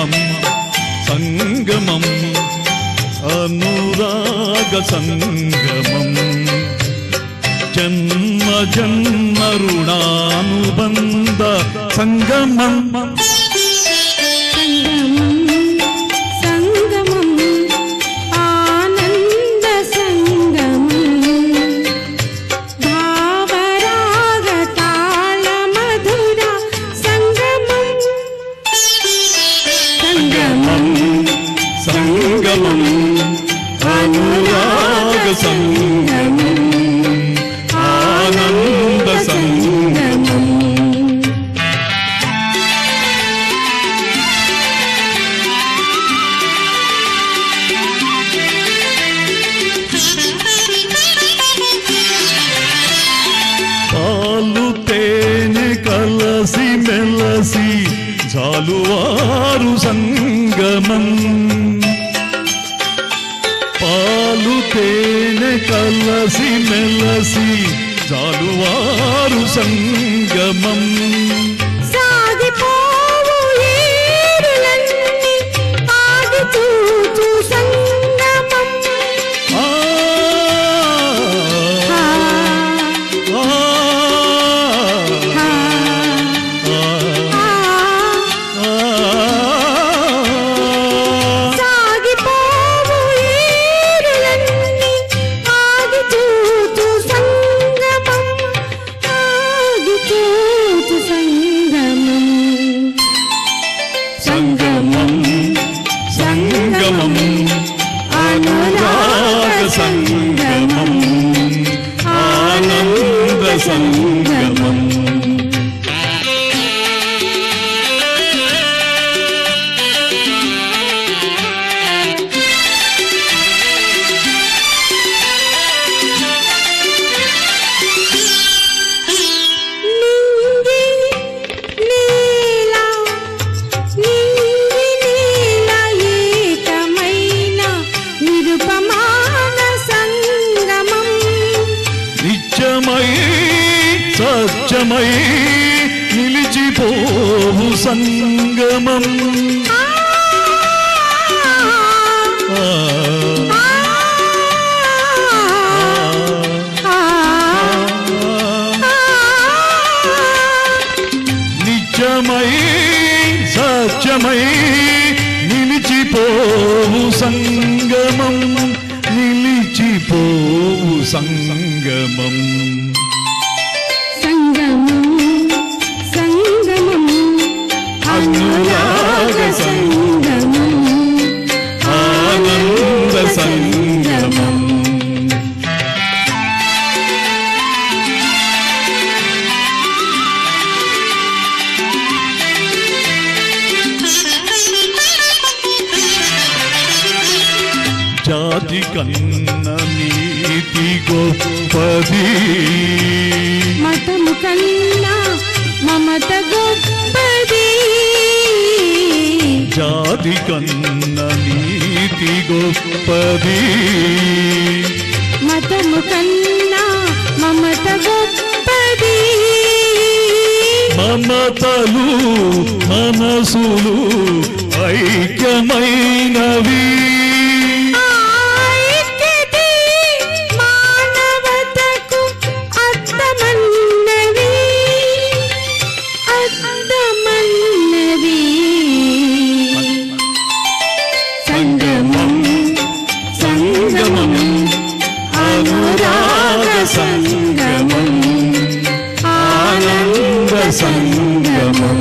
సంగమం సంగమం అనురాగ సంగమం. జన్మ జన్మ రుణానుబంధ సంగమం. జాలువారు సంగమం. పాలు తేనె కలసి మెలసి జాలువారు సంగమం. సంగమం. ఆనంద సంగమం. నిత్యమై సత్యమై నిలిచిపోవు సంగమం. నిత్యమై సత్యమై నిలిచిపోవు సంగమం. నిలిచిపోవు సంగమం. సంగమం జాతి కన్న నీతి గొప్పది. మతము కన్నా మమత గొప్పది. జాతి కన్న నీతి గొప్పది మతము కన్నా మమత గొప్పది. మమతలు మనసులు ఐక్యమైనవి. సంగమం ఆనంద సంగమం